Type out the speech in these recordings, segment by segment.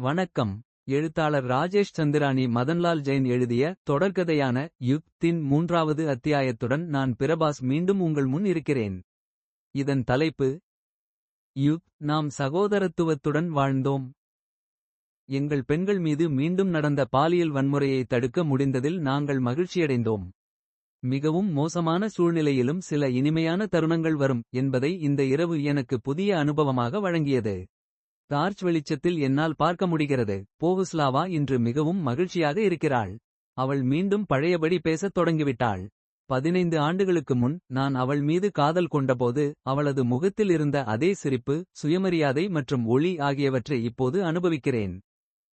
வணக்கம். எழுத்தாளர் ராஜேஷ் சந்திரானி மதன்லால் ஜெயின் எழுதிய தொடர்கதையான யுக்தின் மூன்றாவது அத்தியாயத்துடன் நான் பிரபாஸ் மீண்டும் உங்கள் முன் இருக்கிறேன். இதன் தலைப்பு யுத் நாம் சகோதரத்துவத்துடன் வாழ்ந்தோம். எங்கள் பெண்கள் மீது மீண்டும் நடந்த பாலியல் வன்முறையை தடுக்க முடிந்ததில் நாங்கள் மகிழ்ச்சியடைந்தோம். மிகவும் மோசமான சூழ்நிலையிலும் சில இனிமையான தருணங்கள் வரும் என்பதை இந்த இரவு எனக்கு புதிய அனுபவமாக வழங்கியது. டார்ச் வெளிச்சத்தில் என்னால் பார்க்க முடிகிறது. போகுஸ்லாவா இன்று மிகவும் மகிழ்ச்சியாக இருக்கிறாள். அவள் மீண்டும் பழையபடி பேசத் தொடங்கிவிட்டாள். பதினைந்து ஆண்டுகளுக்கு முன் நான் அவள் மீது காதல் கொண்டபோது அவளது முகத்தில் இருந்த அதே சிரிப்பு சுயமரியாதை மற்றும் ஒளி ஆகியவற்றை இப்போது அனுபவிக்கிறேன்.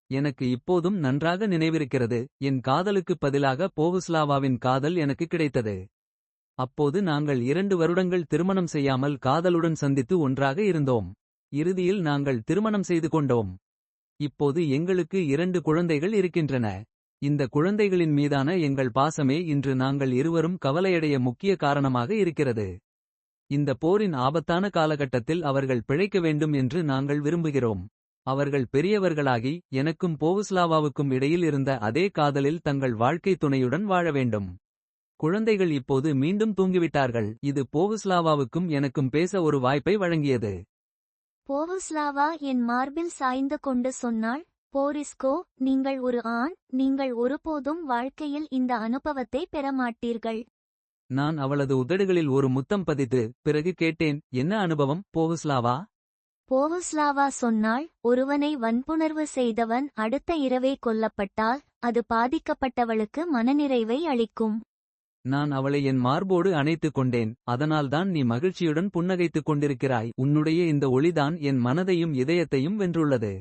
எனக்கு இப்போதும் நன்றாக நினைவிருக்கிறது. என் காதலுக்குப் பதிலாக போகுஸ்லாவாவின் காதல் எனக்கு கிடைத்தது. அப்போது நாங்கள் இரண்டு வருடங்கள் திருமணம் செய்யாமல் காதலுடன் சந்தித்து ஒன்றாக இருந்தோம். இறுதியில் நாங்கள் திருமணம் செய்து கொண்டோம். இப்போது எங்களுக்கு இரண்டு குழந்தைகள் இருக்கின்றன. இந்த குழந்தைகளின் மீதான எங்கள் பாசமே இன்று நாங்கள் இருவரும் கவலையடைய முக்கிய காரணமாக இருக்கிறது. இந்த போரின் ஆபத்தான காலகட்டத்தில் அவர்கள் பிழைக்க வேண்டும் என்று நாங்கள் விரும்புகிறோம். அவர்கள் பெரியவர்களாகி எனக்கும் போவுஸ்லாவாவுக்கும் இடையில் இருந்த அதே காதலில் தங்கள் வாழ்க்கை துணையுடன் வாழ வேண்டும். குழந்தைகள் இப்போது மீண்டும் தூங்கிவிட்டார்கள். இது போவுஸ்லாவாவுக்கும் எனக்கும் பேச ஒரு வாய்ப்பை வழங்கியது. போவுஸ்லாவா என் மார்பில் சாய்ந்து கொண்டு சொன்னாள் போரிஸ்கோ நீங்கள் ஒரு ஆண் நீங்கள் ஒருபோதும் வாழ்க்கையில் இந்த அனுபவத்தை பெற மாட்டீர்கள் நான் அவளது உதடுகளில் ஒரு முத்தம் பதித்து பிறகு கேட்டேன் என்ன அனுபவம் போவுஸ்லாவா? போவுஸ்லாவா சொன்னாள் ஒருவனை வன்புணர்வு செய்தவன் அடுத்த இரவே கொல்லப்பட்டால் அது பாதிக்கப்பட்டவளுக்கு மனநிறைவை அளிக்கும். நான் அவளை என் மார்போடு அணைத்துக் கொண்டேன் அதனால்தான் நீ மகிழ்ச்சியுடன் புன்னகைத்துக் கொண்டிருக்கிறாய். உன்னுடைய இந்த ஒளிதான் என் மனதையும் இதயத்தையும் வென்றுள்ளது.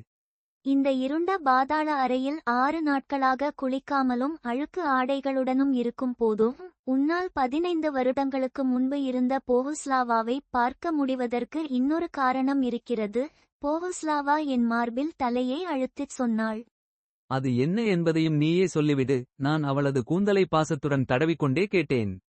இந்த இருண்ட பாதாள அறையில் ஆறு நாட்களாக குளிக்காமலும் அழுக்கு ஆடைகளுடனும் இருக்கும் போதும் உன்னால் பதினைந்து வருடங்களுக்கு முன்பு இருந்த போகுஸ்லாவாவை பார்க்க முடிவதற்கு இன்னொரு காரணம் இருக்கிறது. போகுஸ்லாவா என் மார்பில் தலையை அழுத்திச் சொன்னாள். அது என்ன என்பதையும் நீயே சொல்லிவிடு. நான் அவளது கூந்தலை பாசத்துடன் தடவிக்கொண்டே கேட்டேன்.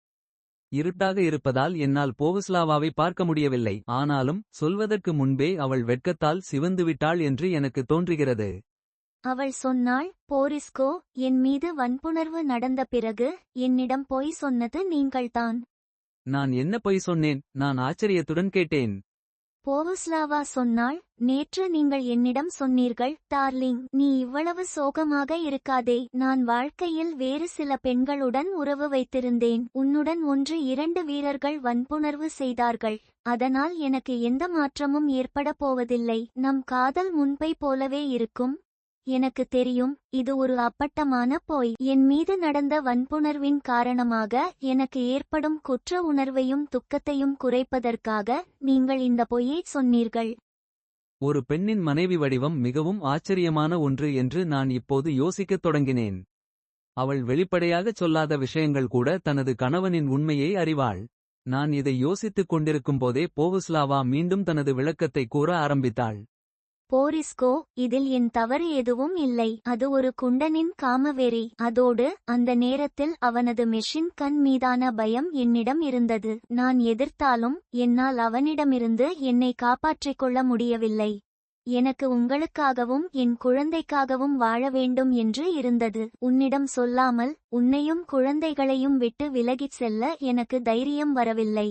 இருட்டாக இருப்பதால் என்னால் போகுஸ்லாவாவை பார்க்க முடியவில்லை. ஆனாலும் சொல்வதற்கு முன்பே அவள் வெட்கத்தால் சிவந்துவிட்டாள் என்று எனக்கு தோன்றுகிறது. அவள் சொன்னாள் போரிஸ்கோ என் மீது வன்புணர்வு நடந்த பிறகு என்னிடம் பொய் சொன்னது நீங்கள்தான். நான் என்ன பொய் சொன்னேன்? நான் ஆச்சரியத்துடன் கேட்டேன். போவுஸ்லாவா சொன்னாள் நேற்று நீங்கள் என்னிடம் சொன்னீர்கள் டார்லிங் நீ இவ்வளவு சோகமாக இருக்காதே நான் வாழ்க்கையில் வேறு சில பெண்களுடன் உறவு வைத்திருந்தேன் உன்னுடன் ஒன்று இரண்டு வீரர்கள் வன்புணர்வு செய்தார்கள் அதனால் எனக்கு எந்த மாற்றமும் ஏற்பட போவதில்லை நம் காதல் முன்பை போலவே இருக்கும் எனக்கு தெரியும் இது ஒரு அப்பட்டமான போய். என் மீது நடந்த வன்புணர்வின் காரணமாக எனக்கு ஏற்படும் குற்ற உணர்வையும் துக்கத்தையும் குறைப்பதற்காக நீங்கள் இந்த பொய்யை சொன்னீர்கள். ஒரு பெண்ணின் மனைவி வடிவம் மிகவும் ஆச்சரியமான ஒன்று என்று நான் இப்போது யோசிக்கத் தொடங்கினேன். அவள் வெளிப்படையாகச் சொல்லாத விஷயங்கள் கூட தனது கணவனின் உண்மையை அறிவாள். நான் இதை யோசித்துக் கொண்டிருக்கும்போதே போவுஸ்லாவா மீண்டும் தனது விளக்கத்தை கூற ஆரம்பித்தாள். போரிஸ்கோ இதில் என் தவறு எதுவும் இல்லை. அது ஒரு குண்டனின் காமவெறி. அதோடு அந்த நேரத்தில் அவனது மெஷின் கண் மீதான பயம் என்னிடம் இருந்தது. நான் எதிர்த்தாலும் என்னால் அவனிடமிருந்து என்னை காப்பாற்றிக் கொள்ள முடியவில்லை. எனக்கு உங்களுக்காகவும் என் குழந்தைக்காகவும் வாழ வேண்டும் என்று இருந்தது. உன்னிடம் சொல்லாமல் உன்னையும் குழந்தைகளையும் விட்டு விலகிச் செல்ல எனக்கு தைரியம் வரவில்லை.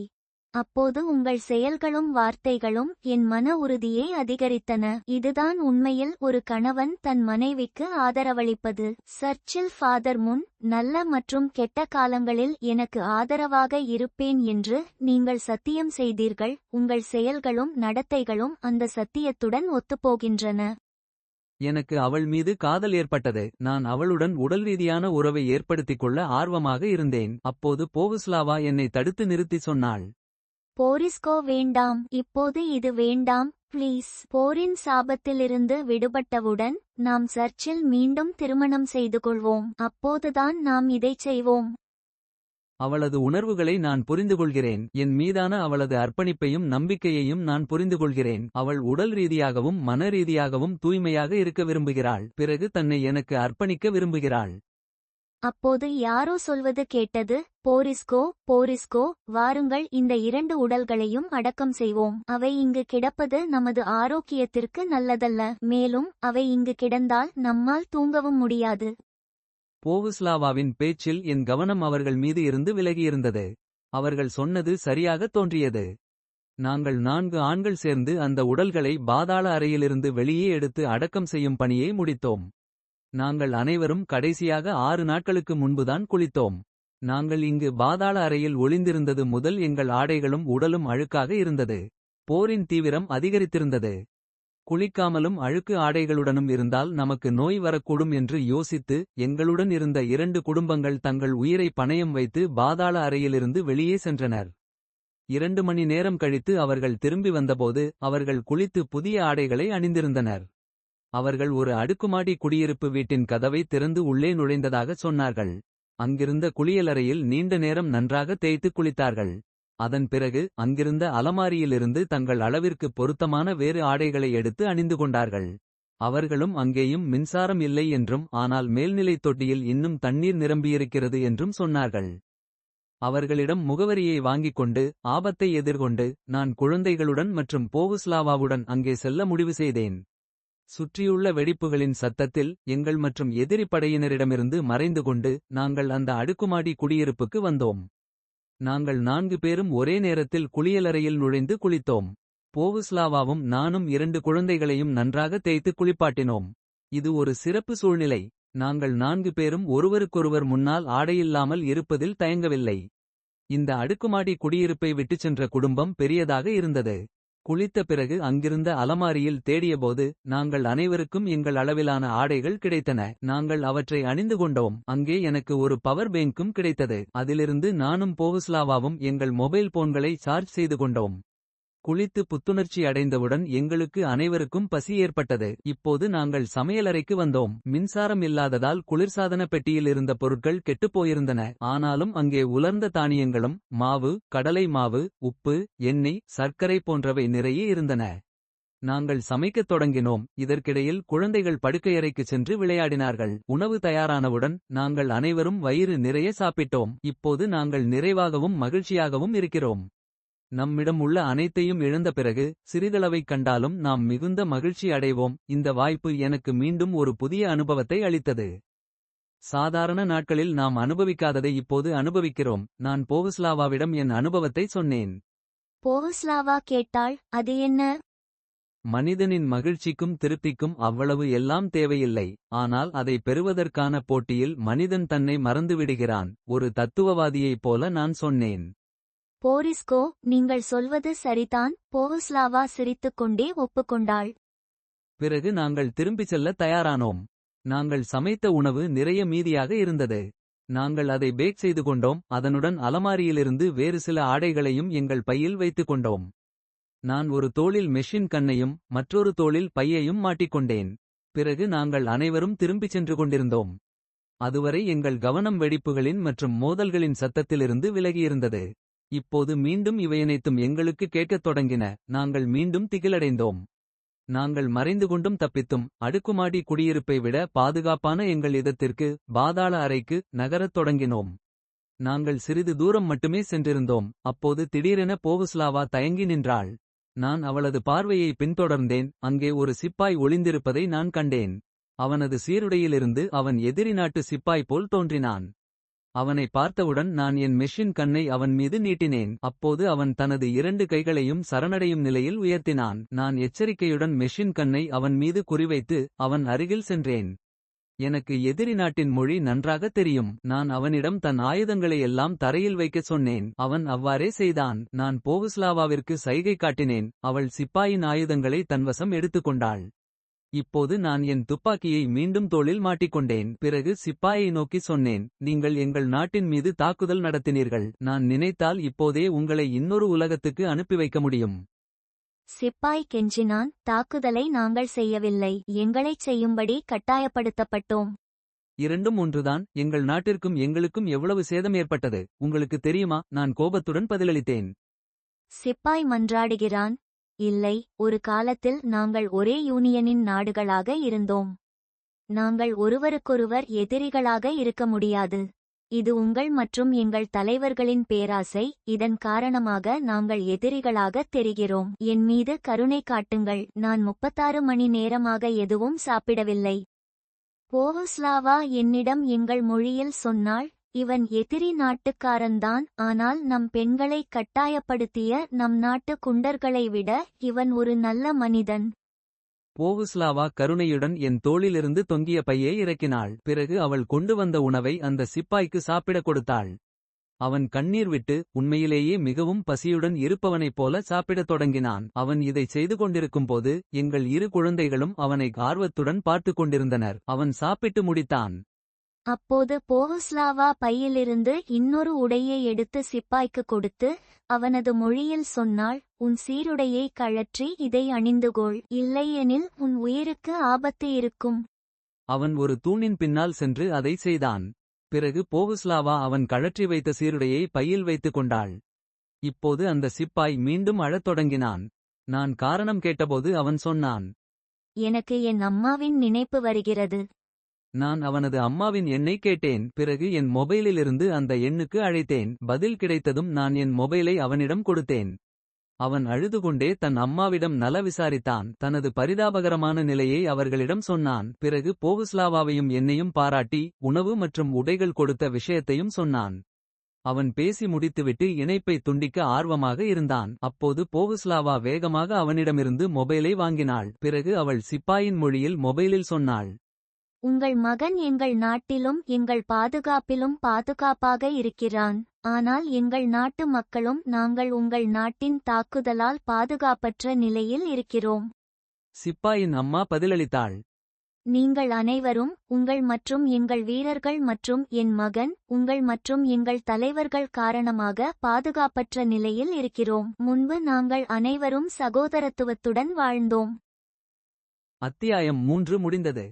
அப்போது உங்கள் செயல்களும் வார்த்தைகளும் என் மன உறுதியை அதிகரித்தன. இதுதான் உண்மையில் ஒரு கணவன் தன் மனைவிக்கு ஆதரவளிப்பது. சர்ச்சில் ஃபாதர் முன் நல்ல மற்றும் கெட்ட காலங்களில் எனக்கு ஆதரவாக இருப்பேன் என்று நீங்கள் சத்தியம் செய்தீர்கள். உங்கள் செயல்களும் நடத்தைகளும் அந்த சத்தியத்துடன் ஒத்துப்போகின்றன. எனக்கு அவள் மீது காதல் ஏற்பட்டது. நான் அவளுடன் உடல் ரீதியான உறவை ஏற்படுத்திக் கொள்ள ஆர்வமாக இருந்தேன். அப்போது போகுஸ்லாவா என்னை தடுத்து நிறுத்தி சொன்னாள். போரிஸ்கோ வேண்டாம். இப்போது இது வேண்டாம். ப்ளீஸ் போரின் சாபத்திலிருந்து விடுபட்டவுடன் நாம் சர்ச்சில் மீண்டும் திருமணம் செய்து கொள்வோம். அப்போதுதான் நாம் இதைச் செய்வோம். அவளது உணர்வுகளை நான் புரிந்துகொள்கிறேன். என் மீதான அவளது அர்ப்பணிப்பையும் நம்பிக்கையையும் நான் புரிந்துகொள்கிறேன். அவள் உடல் ரீதியாகவும் மன ரீதியாகவும் தூய்மையாக இருக்க விரும்புகிறாள். பிறகு தன்னை எனக்கு அர்ப்பணிக்க விரும்புகிறாள். அப்போது யாரோ சொல்வது கேட்டது போரிஸ்கோ போரிஸ்கோ வாருங்கள் இந்த இரண்டு உடல்களையும் அடக்கம் செய்வோம். அவை இங்கு கிடப்பது நமது ஆரோக்கியத்திற்கு நல்லதல்ல. மேலும் அவை இங்கு கிடந்தால் நம்மால் தூங்கவும் முடியாது. போவுஸ்லாவாவின் பேச்சில் என் கவனம் அவர்கள் மீது இருந்து விலகியிருந்தது. அவர்கள் சொன்னது சரியாக தோன்றியது. நாங்கள் நான்கு ஆண்கள் சேர்ந்து அந்த உடல்களை பாதாள அறையிலிருந்து வெளியே எடுத்து அடக்கம் செய்யும் பணியை முடித்தோம். நாங்கள் அனைவரும் கடைசியாக ஆறு நாட்களுக்கு முன்புதான் குளித்தோம். நாங்கள் இங்கு பாதாள அறையில் ஒளிந்திருந்தது முதல் எங்கள் ஆடைகளும் உடலும் அழுக்காக இருந்தது. போரின் தீவிரம் அதிகரித்திருந்தது. குளிக்காமலும் அழுக்கு ஆடைகளுடனும் இருந்தால் நமக்கு நோய் வரக்கூடும் என்று யோசித்து எங்களுடன் இருந்த இரண்டு குடும்பங்கள் தங்கள் உயிரை பணயம் வைத்து பாதாள அறையிலிருந்து வெளியே சென்றனர். இரண்டு மணி நேரம் கழித்து அவர்கள் திரும்பி வந்தபோது அவர்கள் குளித்து புதிய ஆடைகளை அணிந்திருந்தனர். அவர்கள் ஒரு அடுக்குமாடி குடியிருப்பு வீட்டின் கதவை திறந்து உள்ளே நுழைந்ததாக சொன்னார்கள். அங்கிருந்த குளியலறையில் நீண்ட நேரம் நன்றாக தேய்த்து குளித்தார்கள். அதன் பிறகு அங்கிருந்த அலமாரியிலிருந்து தங்கள் அளவிற்கு பொருத்தமான வேறு ஆடைகளை எடுத்து அணிந்து கொண்டார்கள். அவர்களும் அங்கேயும் மின்சாரம் இல்லை என்றும் ஆனால் மேல்நிலைத் தொட்டியில் இன்னும் தண்ணீர் நிரம்பியிருக்கிறது என்றும் சொன்னார்கள். அவர்களிடம் முகவரியை வாங்கிக் கொண்டு ஆபத்தை எதிர்கொண்டு நான் குழந்தைகளுடன் மற்றும் போகுஸ்லாவாவுடன் அங்கே செல்ல முடிவு செய்தேன். சுற்றியுள்ள வெடிப்புகளின் சத்தத்தில் எங்கள் மற்றும் எதிரி படையினரிடமிருந்து மறைந்து கொண்டு நாங்கள் அந்த அடுக்குமாடி குடியிருப்புக்கு வந்தோம். நாங்கள் நான்கு பேரும் ஒரே நேரத்தில் குளியலறையில் நுழைந்து குளித்தோம். போவுஸ்லாவாவும் நானும் இரண்டு குழந்தைகளையும் நன்றாக தேய்த்து குளிப்பாட்டினோம். இது ஒரு சிறப்பு சூழ்நிலை. நாங்கள் நான்கு பேரும் ஒருவருக்கொருவர் முன்னால் ஆடையில்லாமல் இருப்பதில் தயங்கவில்லை. இந்த அடுக்குமாடி குடியிருப்பை விட்டுச் சென்ற குடும்பம் பெரியதாக இருந்தது. குளித்த பிறகு அங்கிருந்த அலமாரியில் தேடியபோது நாங்கள் அனைவருக்கும் எங்கள் அளவிலான ஆடைகள் கிடைத்தன. நாங்கள் அவற்றை அணிந்து கொண்டோம். அங்கே எனக்கு ஒரு பவர் பேங்க்கும் கிடைத்தது. அதிலிருந்து நானும் போகுஸ்லாவாவும் எங்கள் மொபைல் போன்களை சார்ஜ் செய்து கொண்டோம். குளித்து புத்துணர்ச்சி அடைந்தவுடன் எங்களுக்கு அனைவருக்கும் பசி ஏற்பட்டது. இப்போது நாங்கள் சமையலறைக்கு வந்தோம். மின்சாரம் இல்லாததால் குளிர்சாதன பெட்டியில் இருந்த பொருட்கள் கெட்டுப்போயிருந்தன ஆனாலும் அங்கே உலர்ந்த தானியங்களும் மாவு கடலை மாவு உப்பு எண்ணெய் சர்க்கரை போன்றவை நிறைய இருந்தன. நாங்கள் சமைக்கத் தொடங்கினோம். இதற்கிடையில் குழந்தைகள் படுக்கையறைக்கு சென்று விளையாடினார்கள். உணவு தயாரானவுடன் நாங்கள் அனைவரும் வயிறு நிறைய சாப்பிட்டோம். இப்போது நாங்கள் நிறைவாகவும் மகிழ்ச்சியாகவும் இருக்கிறோம். நம்மிடம் உள்ள அனைத்தையும் இழந்த பிறகு சிறிதளவைக் கண்டாலும் நாம் மிகுந்த மகிழ்ச்சி அடைவோம். இந்த வாய்ப்பு எனக்கு மீண்டும் ஒரு புதிய அனுபவத்தை அளித்தது. சாதாரண நாட்களில் நாம் அனுபவிக்காததை இப்போது அனுபவிக்கிறோம். நான் போகுஸ்லாவாவிடம் என் அனுபவத்தை சொன்னேன். போகுஸ்லாவா கேட்டாள். அது என்ன? மனிதனின் மகிழ்ச்சிக்கும் திருப்திக்கும் அவ்வளவு எல்லாம் தேவையில்லை. ஆனால் அதை பெறுவதற்கான போட்டியில் மனிதன் தன்னை மறந்துவிடுகிறான். ஒரு தத்துவவாதியைப் போல நான் சொன்னேன். போரிஸ்கோ நீங்கள் சொல்வது சரிதான் போகுஸ்லாவா சிரித்துக்கொண்டே ஒப்புக்கொண்டாள். பிறகு நாங்கள் திரும்பிச் செல்ல தயாரானோம். நாங்கள் சமைத்த உணவு நிறைய மீதியாக இருந்தது. நாங்கள் அதை பேக் செய்து கொண்டோம் அதனுடன் அலமாரியிலிருந்து வேறு சில ஆடைகளையும் எங்கள் பையில் வைத்துக் கொண்டோம். நான் ஒரு தோளில் மெஷின் கண்ணையும் மற்றொரு தோளில் பையையும் மாட்டிக்கொண்டேன் பிறகு நாங்கள் அனைவரும் திரும்பிச் சென்று கொண்டிருந்தோம். அதுவரை எங்கள் கவனம் வெடிப்புகளின் மற்றும் மோதல்களின் சத்தத்திலிருந்து விலகியிருந்தது. இப்போது மீண்டும் இவையனைத்தும் எங்களுக்கு கேட்கத் தொடங்கின. நாங்கள் மீண்டும் திகிலடைந்தோம். நாங்கள் மறைந்து கொண்டும் தப்பித்தும் அடுக்குமாடி குடியிருப்பை விட பாதுகாப்பான எங்கள் இதத்திற்கு பாதாள அறைக்கு நகரத் தொடங்கினோம். நாங்கள் சிறிது தூரம் மட்டுமே சென்றிருந்தோம். அப்போது திடீரென போகுஸ்லாவா தயங்கி நின்றாள். நான் அவளது பார்வையை பின்தொடர்ந்தேன். அங்கே ஒரு சிப்பாய் ஒளிந்திருப்பதை நான் கண்டேன். அவனது சீருடையிலிருந்து அவன் எதிரி நாட்டு சிப்பாய் போல் தோன்றினான். அவனை பார்த்தவுடன் நான் என் மெஷின் கண்ணை அவன் மீது நீட்டினேன். அப்போது அவன் தனது இரண்டு கைகளையும் சரணடையும் நிலையில் உயர்த்தினான். நான் எச்சரிக்கையுடன் மெஷின் கண்ணை அவன் மீது குறிவைத்து அவன் அருகில் சென்றேன். எனக்கு எதிரி நாட்டின் மொழி நன்றாக தெரியும். நான் அவனிடம் தன் ஆயுதங்களை எல்லாம் தரையில் வைக்கச் சொன்னேன். அவன் அவ்வாறே செய்தான். நான் போகுஸ்லாவாவிற்கு சைகை காட்டினேன். அவள் சிப்பாயின் ஆயுதங்களை தன்வசம் எடுத்துக்கொண்டாள். இப்போது நான் என் துப்பாக்கியை மீண்டும் தோளில் மாட்டிக்கொண்டேன். பிறகு சிப்பாயை நோக்கி சொன்னேன் நீங்கள் எங்கள் நாட்டின் மீது தாக்குதல் நடத்தினீர்கள். நான் நினைத்தால் இப்போதே உங்களை இன்னொரு உலகத்துக்கு அனுப்பி வைக்க முடியும். சிப்பாய் கெஞ்சினான் தாக்குதலை நாங்கள் செய்யவில்லை. எங்களைச் செய்யும்படி கட்டாயப்படுத்தப்பட்டோம். இரண்டும் ஒன்றுதான். எங்கள் நாட்டிற்கும் எங்களுக்கும் எவ்வளவு சேதம் ஏற்பட்டது? உங்களுக்கு தெரியுமா? நான் கோபத்துடன் பதிலளித்தேன். சிப்பாய் மன்றாடுகிறான் இல்லை ஒரு காலத்தில் நாங்கள் ஒரே யூனியனின் நாடுகளாக இருந்தோம். நாங்கள் ஒருவருக்கொருவர் எதிரிகளாக இருக்க முடியாது. இது உங்கள் மற்றும் எங்கள் தலைவர்களின் பேராசை இதன் காரணமாக நாங்கள் எதிரிகளாகத் தெரிகிறோம். என் மீது கருணை காட்டுங்கள் நான் முப்பத்தாறு மணி நேரமாக எதுவும் சாப்பிடவில்லை. போவஸ்லாவா என்னிடம் எங்கள் மொழியில் சொன்னாள் இவன் எதிரி நாட்டுக்காரன்தான் ஆனால் நம் பெண்களை கட்டாயப்படுத்திய நம் நாட்டு குண்டர்களை விட இவன் ஒரு நல்ல மனிதன். போவுஸ்லாவா கருணையுடன் என் தோளிலிருந்து தொங்கிய பையை இறக்கினாள். பிறகு அவள் கொண்டு வந்த உணவை அந்த சிப்பாய்க்கு சாப்பிடக் கொடுத்தாள். அவன் கண்ணீர் விட்டு உண்மையிலேயே மிகவும் பசியுடன் இருப்பவனைப் போல சாப்பிடத் தொடங்கினான். அவன் இதைச் செய்து கொண்டிருக்கும்போது எங்கள் இரு குழந்தைகளும் அவனை ஆர்வத்துடன் பார்த்துக் கொண்டிருந்தனர். அவன் சாப்பிட்டு முடித்தான். அப்போது போவஸ்லாவா பையிலிருந்து இன்னொரு உடையை எடுத்து சிப்பாய்க்கு கொடுத்து அவனது மொழியில் சொன்னாள் உன் சீருடையை கழற்றி இதை அணிந்துகொள். இல்லையெனில் உன் உயிருக்கு ஆபத்து இருக்கும். அவன் ஒரு தூணின் பின்னால் சென்று அதை செய்தான். பிறகு போவுஸ்லாவா அவன் கழற்றி வைத்த சீருடையை பையில் வைத்துக் கொண்டாள். இப்போது அந்த சிப்பாய் மீண்டும் அழத் தொடங்கினான். நான் காரணம் கேட்டபோது அவன் சொன்னான் எனக்கு என் அம்மாவின் நினைப்பு வருகிறது. நான் அவனது அம்மாவின் எண்ணை கேட்டேன் பிறகு என் மொபைலிலிருந்து அந்த எண்ணுக்கு அழைத்தேன் பதில் கிடைத்ததும் நான் என் மொபைலை அவனிடம் கொடுத்தேன். அவன் அழுதுகொண்டே தன் அம்மாவிடம் நல விசாரித்தான் தனது பரிதாபகரமான நிலையை அவர்களிடம் சொன்னான் பிறகு போவுஸ்லாவாவையும் என்னையும் பாராட்டி உணவு மற்றும் உடைகள் கொடுத்த விஷயத்தையும் சொன்னான். அவன் பேசி முடித்துவிட்டு இணைப்பை துண்டிக்க ஆர்வமாக இருந்தான் அப்போது போவுஸ்லாவா வேகமாக அவனிடமிருந்து மொபைலை வாங்கினாள் பிறகு அவள் சிப்பாயின் மொழியில் மொபைலில் சொன்னாள். உங்கள் மகன் எங்கள் நாட்டிலும் எங்கள் பாதுகாப்பிலும் பாதுகாப்பாக இருக்கிறான். ஆனால் எங்கள் நாட்டு மக்களும் நாங்கள் உங்கள் நாட்டின் தாக்குதலால் பாதுகாப்பற்ற நிலையில் இருக்கிறோம். சிப்பாயின் அம்மா பதிலளித்தாள். நீங்கள் அனைவரும் உங்கள் மற்றும் எங்கள் வீரர்கள் மற்றும் என் மகன் உங்கள் மற்றும் எங்கள் தலைவர்கள் காரணமாக பாதுகாப்பற்ற நிலையில் இருக்கிறோம். முன்பு நாங்கள் அனைவரும் சகோதரத்துவத்துடன் வாழ்ந்தோம். அத்தியாயம் மூன்று முடிந்தது.